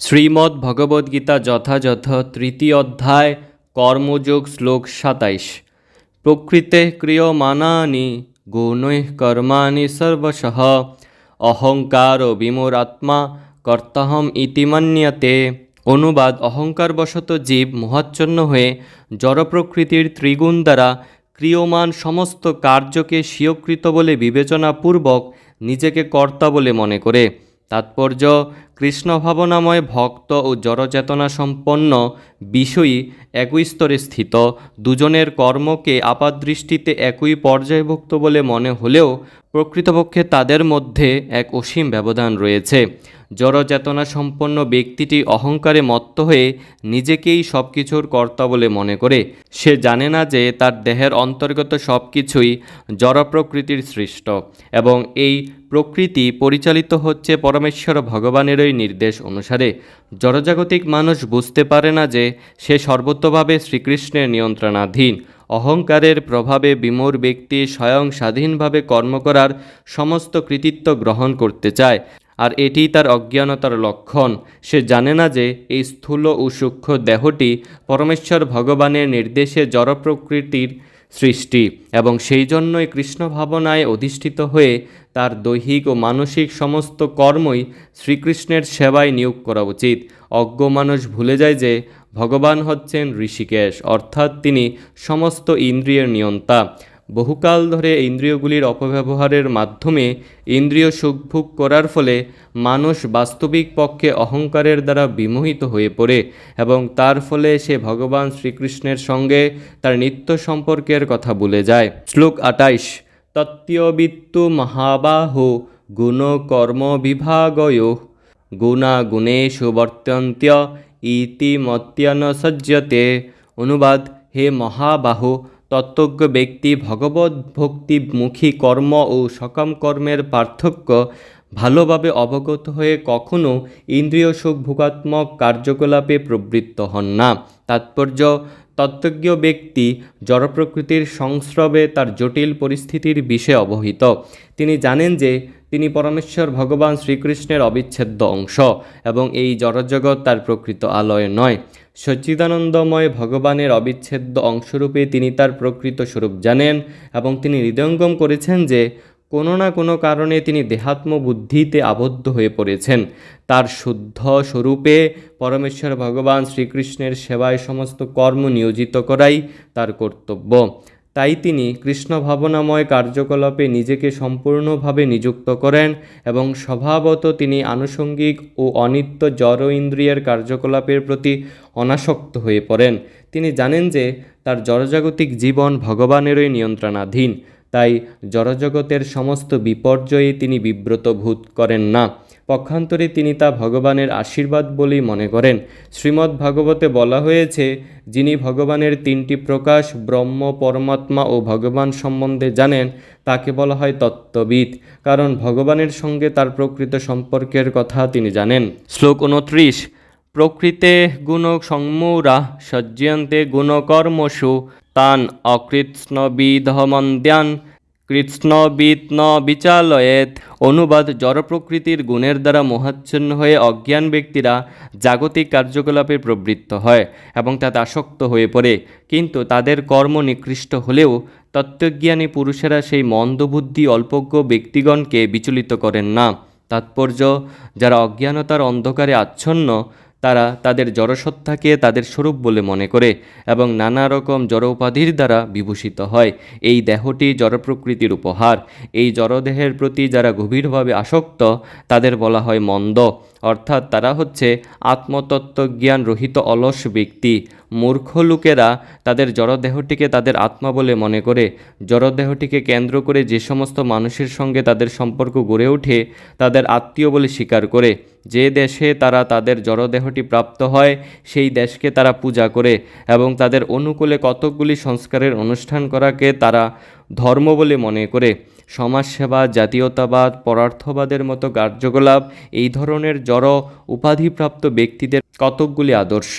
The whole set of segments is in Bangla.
শ্রীমদ্ ভগবদ্গীতা যথাযথ, তৃতীয় অধ্যায়, কর্মযোগ, শ্লোক সাতাইশ। প্রকৃতে ক্রিয়মাণানি, গুণৈঃ কর্মাণি সর্বশঃ। অহংকার বিমূরাত্মা, কর্তাহম ইতি মন্যতে। অনুবাদ, অহংকারবশত জীব মহাচ্ছন্ন হয়ে জড়প্রকৃতির ত্রিগুণ দ্বারা ক্রিয়মান সমস্ত কার্যকে স্বীয়কৃত বলে বিবেচনাপূর্বক নিজেকে কর্তা বলে মনে করে। তাৎপর্য কৃষ্ণ ভাবনাময় ভক্ত ও জড়চেতনা সম্পন্ন বিষয়ী একই স্তরে স্থিত, দুজনের কর্মকে আপাতদৃষ্টিতে একই পর্যায়ভুক্ত বলে মনে হলেও প্রকৃতপক্ষে তাদের মধ্যে এক অসীম ব্যবধান রয়েছে। জড়চেতনা সম্পন্ন ব্যক্তিটি অহংকারে মত্ত হয়ে নিজেকেই সব কিছুর কর্তা বলে মনে করে। সে জানে না যে তার দেহের অন্তর্গত সব কিছুই জড় প্রকৃতির সৃষ্ট এবং এই প্রকৃতি পরিচালিত হচ্ছে পরমেশ্বর ভগবানেরই নির্দেশ অনুসারে। জড়জাগতিক মানুষ বুঝতে পারে না যে সে সর্বতভাবে শ্রীকৃষ্ণের নিয়ন্ত্রণাধীন। অহংকারের প্রভাবে বিমোর ব্যক্তি স্বয়ং স্বাধীনভাবে কর্ম করার সমস্ত কৃতিত্ব গ্রহণ করতে চায়, আর এটি তার অজ্ঞানতার লক্ষণ। সে জানে না যে এই স্থূল ও সূক্ষ্ম দেহটি পরমেশ্বর ভগবানের নির্দেশে জড় প্রকৃতির সৃষ্টি এবং সেই জন্যই কৃষ্ণ ভাবনায় অধিষ্ঠিত হয়ে তার দৈহিক ও মানসিক সমস্ত কর্মই শ্রীকৃষ্ণের সেবায় নিয়োগ করা উচিত। অজ্ঞ মানুষ ভুলে যায় যে ভগবান হচ্ছেন ঋষিকেশ, অর্থাৎ তিনি সমস্ত ইন্দ্রিয়ের নিয়ন্তা। বহুকাল ধরে ইন্দ্রিয়গুলির অপব্যবহারের মাধ্যমে ইন্দ্রিয় সুখভোগ করার ফলে মানুষ বাস্তবিক পক্ষে অহংকারের দ্বারা বিমোহিত হয়ে পড়ে এবং তার ফলে সে ভগবান শ্রীকৃষ্ণের সঙ্গে তার নিত্য সম্পর্কের কথা ভুলে যায়। শ্লোক আটাইশ তত্ত্ববিত্তু মহাবাহো গুণকর্ম বিভাগয় গুণাগুণেষু বর্তন্ত্য ইতি মত্যন সজ্জতে। অনুবাদ, হে মহাবাহু তত্ত্বজ্ঞ ব্যক্তি ভগবত ভক্তিমুখী কর্ম ও সকাম কর্মের পার্থক্য ভালোভাবে অবগত হয়ে কখনও ইন্দ্রিয় সুখ ভোগাত্মক কার্যকলাপে প্রবৃত্ত হন না। তাৎপর্য, তত্ত্বজ্ঞ ব্যক্তি জড়প্রকৃতির সংস্রবে তার জটিল পরিস্থিতির বিষয়ে অবহিত। তিনি জানেন যে তিনি পরমেশ্বর ভগবান শ্রীকৃষ্ণের অবিচ্ছেদ্য অংশ এবং এই জড়জগৎ তার প্রকৃত আলয় নয়। সচ্চিদানন্দময় ভগবানের অবিচ্ছেদ্য অংশরূপে তিনি তার প্রকৃত স্বরূপ জানেন এবং তিনি হৃদয়ঙ্গম করেছেন যে কোনো না কোনো কারণে তিনি দেহাত্ম বুদ্ধিতে আবদ্ধ হয়ে পড়েছেন। তার শুদ্ধ স্বরূপে পরমেশ্বর ভগবান শ্রীকৃষ্ণের সেবায় সমস্ত কর্ম নিয়োজিত করাই তার কর্তব্য। তাই তিনি কৃষ্ণ ভাবনাময় কার্যকলাপে নিজেকে সম্পূর্ণভাবে নিযুক্ত করেন এবং স্বভাবত তিনি আনুষঙ্গিক ও অনিত্য জড় ইন্দ্রিয়ের কার্যকলাপের প্রতি অনাসক্ত হয়ে পড়েন। তিনি জানেন যে তার জড়জাগতিক জীবন ভগবানেরই নিয়ন্ত্রণাধীন, তাই জড়জগতের সমস্ত বিপর্যয়ে তিনি বিব্রত ভূত করেন না। পক্ষান্তরে তিনি তা ভগবানের আশীর্বাদ বলেই মনে করেন। শ্রীমদ্ ভাগবতে বলা হয়েছে, যিনি ভগবানের তিনটি প্রকাশ, ব্রহ্ম, পরমাত্মা ও ভগবান সম্বন্ধে জানেন, তাকে বলা হয় তত্ত্ববিদ, কারণ ভগবানের সঙ্গে তার প্রকৃত সম্পর্কের কথা তিনি জানেন। শ্লোক উনত্রিশ, প্রকৃতে গুণ সংমূরা সজ্জয়ন্তে গুণকর্মসু, তান অকৃৎস্নবিধমন্দ্যান কৃৎস্নবিদ ন বিচালয়েত। অনুবাদ জড়প্রকৃতির গুণের দ্বারা মোহাচ্ছন্ন হয়ে অজ্ঞান ব্যক্তিরা জাগতিক কার্যকলাপে প্রবৃত্ত হয় এবং তাতে আসক্ত হয়ে পড়ে। কিন্তু তাদের কর্ম নিকৃষ্ট হলেও তত্ত্বজ্ঞানী পুরুষেরা সেই মন্দবুদ্ধি অল্পজ্ঞ ব্যক্তিগণকে বিচলিত করেন না। তাৎপর্য, যারা অজ্ঞানতার অন্ধকারে আচ্ছন্ন তারা তাদের জড়সত্তাকে তাদের স্বরূপ বলে মনে করে এবং নানা রকম জড় উপাধির দ্বারা বিভূষিত হয়। এই দেহটি জড়প্রকৃতির উপহার। এই জড়দেহের প্রতি যারা গভীরভাবে আসক্ত, তাদের বলা হয় মন্দ। অর্থাৎ তারা হচ্ছে আত্মতত্ত্বজ্ঞান রহিত অলস ব্যক্তি। মূর্খ লোকেরা তাদের জড়দেহটিকে তাদের আত্মা বলে মনে করে। জড়দেহটিকে কেন্দ্র করে যে সমস্ত মানুষের সঙ্গে তাদের সম্পর্ক গড়ে ওঠে, তাদের আত্মীয় বলে স্বীকার করে। যে দেশে তারা তাদের জড়দেহটি প্রাপ্ত হয়, সেই দেশকে তারা পূজা করে এবং তাদের অনুকূলে কতকগুলি সংস্কারের অনুষ্ঠান করাকে তারা ধর্ম বলে মনে করে। সমাজসেবা, জাতীয়তাবাদ, পরার্থবাদের মতো কার্যকলাপ, এই ধরনের জড় উপাধিপ্রাপ্ত ব্যক্তিদের কতকগুলি আদর্শ,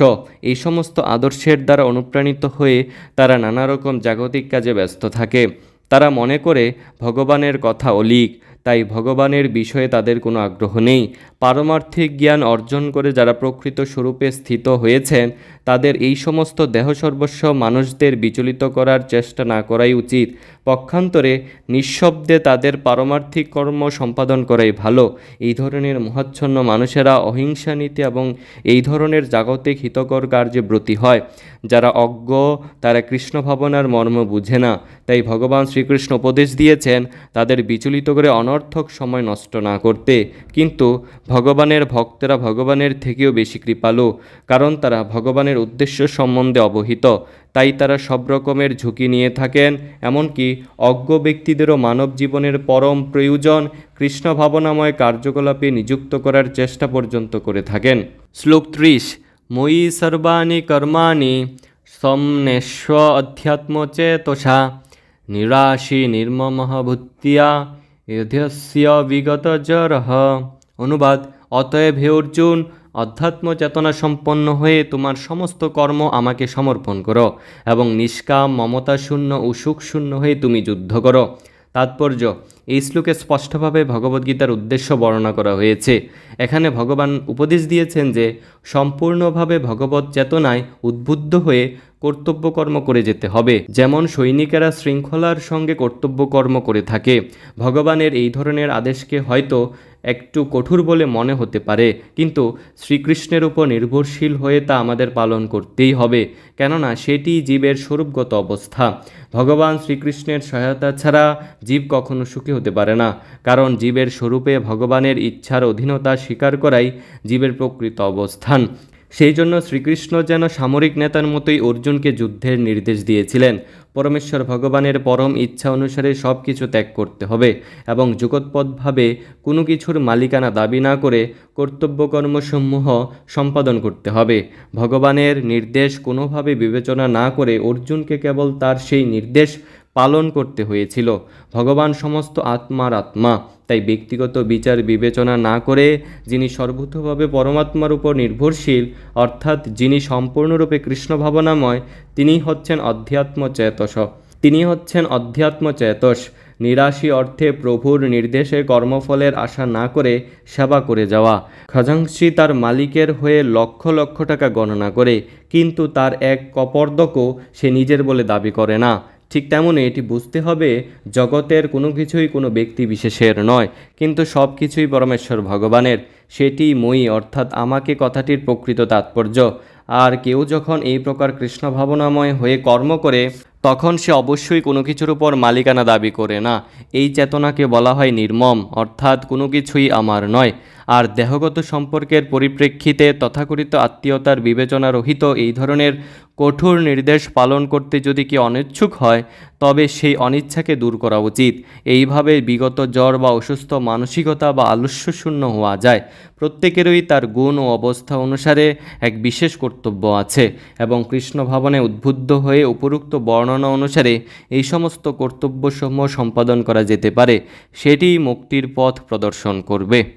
এই সমস্ত আদর্শের দ্বারা অনুপ্রাণিত হয়ে তারা নানা রকম জাগতিক কাজে ব্যস্ত থাকে। তারা মনে করে, ভগবানের কথা অলিক, তাই ভগবানের বিষয়ে তাদের কোনো আগ্রহ নেই। পারমার্থিক জ্ঞান অর্জন করে যারা প্রকৃত স্বরূপে স্থিত হয়েছেন, তাদের এই সমস্ত দেহ সর্বস্ব মানুষদের বিচলিত করার চেষ্টা না করাই উচিত। পক্ষান্তরে নিঃশব্দে তাদের পারমার্থিক কর্ম সম্পাদন করাই ভালো। এই ধরনের মহাচ্ছন্ন মানুষেরা অহিংসা নীতি এবং এই ধরনের জাগতিক হিতকর কার্যে ব্রতী হয়। যারা অজ্ঞ, তারা কৃষ্ণ ভাবনার মর্ম বুঝে না। তাই ভগবান শ্রীকৃষ্ণ উপদেশ দিয়েছেন, তাদের বিচলিত করে অনর্থক সময় নষ্ট না করতে। কিন্তু ভগবানের ভক্তেরা ভগবানের থেকেও বেশি কৃপালু, কারণ তারা ভগবানের উদ্দেশ্য সম্বন্ধে অবহিত। তাই তারা সব রকমের ঝুঁকি নিয়ে থাকেন, এমনকি অজ্ঞ ব্যক্তিদেরও মানব জীবনের পরম প্রয়োজন কৃষ্ণ ভাবনাময় কার্যকলাপে নিযুক্ত করার চেষ্টা পর্যন্ত করে থাকেন। শ্লোক ত্রিশ, ময়ি সর্বাণি কর্মাণি সমনেশ্ব অধ্যাত্মচেতসা নিরাশি নির্মমঃ ভূতিয়া বিগত জরহ অনুবাদ, অতএব হে অর্জুন অধ্যাত্ম চেতনা সম্পন্ন হয়ে তোমার সমস্ত কর্ম আমাকে সমর্পণ করো এবং নিষ্কাম মমতা শূন্য ও সুখ শূন্য হয়ে তুমি যুদ্ধ করো। তাৎপর্য, এই শ্লোকে স্পষ্টভাবে ভগবদ্গীতার উদ্দেশ্য বর্ণনা করা হয়েছে। এখানে ভগবান উপদেশ দিয়েছেন যে, সম্পূর্ণভাবে ভগবত চেতনায় উদ্বুদ্ধ হয়ে কর্তব্যকর্ম করে যেতে হবে। যেমন সৈনিকেরা শৃঙ্খলার সঙ্গে কর্তব্যকর্ম করে থাকে। ভগবানের এই ধরনের আদেশকে হয়তো একটু কঠোর বলে মনে হতে পারে, কিন্তু শ্রীকৃষ্ণের উপর নির্ভরশীল হয়ে তা আমাদের পালন করতেই হবে। কেননা সেটি জীবের স্বরূপগত অবস্থা। ভগবান শ্রীকৃষ্ণের সহায়তা ছাড়া জীব কখনো সুখী হতে পারে না, কারণ জীবের স্বরূপে ভগবানের ইচ্ছার অধীনতা স্বীকার করাই জীবের প্রকৃত অবস্থান। সেই জন্য শ্রীকৃষ্ণ যেন সামরিক নেতার মতোই অর্জুনকে যুদ্ধের নির্দেশ দিয়েছিলেন। পরমেশ্বর ভগবানের পরম ইচ্ছা অনুসারে সব কিছু ত্যাগ করতে হবে এবং যুগৎপদভাবে কোনো কিছুর মালিকানা দাবি না করে কর্তব্যকর্মসমূহ সম্পাদন করতে হবে। ভগবানের নির্দেশ কোনোভাবে বিবেচনা না করে অর্জুনকে কেবল তার সেই নির্দেশ পালন করতে হয়েছিল। ভগবান সমস্ত আত্মার আত্মা। তাই ব্যক্তিগত বিচার বিবেচনা না করে যিনি সর্বতভাবে পরমাত্মার উপর নির্ভরশীল, অর্থাৎ যিনি সম্পূর্ণরূপে কৃষ্ণ ভাবনাময় তিনি হচ্ছেন অধ্যাত্ম চেতস তিনি হচ্ছেন অধ্যাত্ম চেতস নিরাশি অর্থে প্রভুর নির্দেশে কর্মফলের আশা না করে সেবা করে যাওয়া। খাজাংশী তার মালিকের হয়ে লক্ষ লক্ষ টাকা গণনা করে, কিন্তু তার এক কপর্দকও সে নিজের বলে দাবি করে না। ঠিক তেমনই এটি বুঝতে হবে জগতের কোনো কিছুই কোনো ব্যক্তি বিশেষের নয়, কিন্তু সব কিছুই পরমেশ্বর ভগবানের। সেটি মই, অর্থাৎ আমাকে কথাটির প্রকৃত তাৎপর্য। আর কেউ যখন এই প্রকার কৃষ্ণ ভাবনাময় হয়ে কর্ম করে, তখন সে অবশ্যই কোনো কিছুর উপর মালিকানা দাবি করে না। এই চেতনাকে বলা হয় নির্মম, অর্থাৎ কোনো কিছুই আমার নয়। আর দেহগত সম্পর্কের পরিপ্রেক্ষিতে তথাকথিত আত্মীয়তার বিবেচনা রহিত এই ধরনের কঠোর নির্দেশ পালন করতে যদি কি অনিচ্ছুক হয়, তবে সেই অনিচ্ছাকে দূর করা উচিত। এইভাবে বিগত জ্বর বা অসুস্থ মানসিকতা বা আলস্যশূন্য হওয়া যায়। প্রত্যেকেরই তার গুণ ও অবস্থা অনুসারে এক বিশেষ কর্তব্য আছে এবং কৃষ্ণ ভাবনে উদ্বুদ্ধ হয়ে উপরুক্ত বর্ণনা অনুসারে এই সমস্ত কর্তব্যসমূহ সম্পাদন করা যেতে পারে। সেটিই মুক্তির পথ প্রদর্শন করবে।